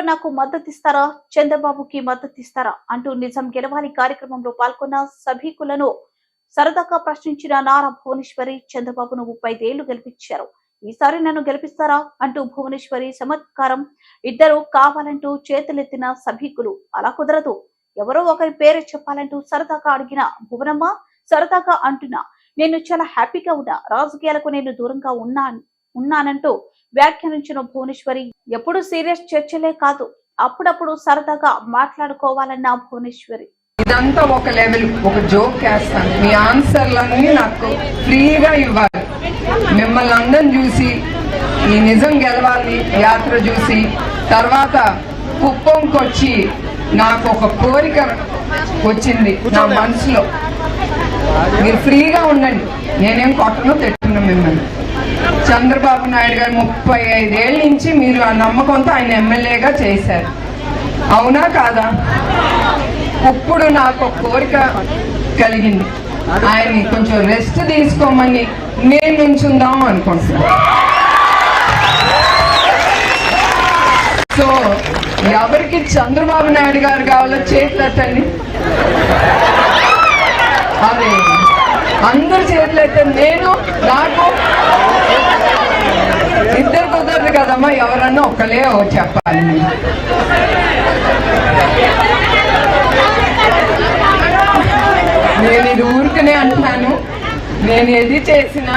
నాకు మద్దతు ఇస్తారా? చంద్రబాబుకి మద్దతు ఇస్తారా? అంటూ నిజం గెలవాలి కార్యక్రమంలో పాల్గొన్న సభికులను సరదాగా ప్రశ్నించిన నారా భువనేశ్వరి చంద్రబాబును ముప్పై ఏళ్ళు గెలిపించారు. ఈసారి నన్ను గెలిపిస్తారా? అంటూ భువనేశ్వరి చమత్కారం ఇద్దరు కావాలంటూ చేతులెత్తిన సభికులు. అలా కుదరదు. ఎవరో ఒకరి పేరు చెప్పాలంటూ సరదాగా అడిగిన భువనమ్మ సరదాగా అంటున్నా నేను చాలా హ్యాపీగా ఉన్నా రాజకీయాలకు నేను దూరంగా ఉన్నా ఉన్నానంటూ వ్యాఖ్యానించిన భువనేశ్వరి ఎప్పుడు సీరియస్ చర్చలే కాదు అప్పుడప్పుడు సరదాగా మాట్లాడుకోవాలన్న భువనేశ్వరి. ఇదంతా ఒక లెవెల్ ఒక జోక్ వేస్తాను. మీ ఆన్సర్లన్నీ నాకు ఫ్రీగా ఇవ్వాలి. మిమ్మల్ని అందరం చూసి ఈ నిజం గెలవాలి యాత్ర చూసి తర్వాత కుప్పంకొచ్చి నాకు ఒక కోరిక వచ్చింది నా మనసులో. మీరు ఫ్రీగా ఉండండి. నేనేం కొట్టను తిట్టను మిమ్మల్ని. చంద్రబాబు నాయుడు గారు ముప్పై ఐదేళ్ళ నుంచి మీరు ఆ నమ్మకంతో ఆయన ఎమ్మెల్యేగా చేశారు. అవునా కాదా? ఇప్పుడు నాకు ఒక కోరిక కలిగింది. ఆయన్ని కొంచెం రెస్ట్ తీసుకోమని నేను నుంచుందాం అనుకుంటున్నాను. సో ఎవరికి చంద్రబాబు నాయుడు గారు కావాలో చేతులెత్తండి. అదే. అందరు చేతులెత్తండి నేను నాకు ఇద్దరు కుదరదు కదమ్మా ఎవరన్నా ఒక్కలే చెప్పాలి. నేను ఇది ఊరికనే అంటాను. నేను ఏది చేసినా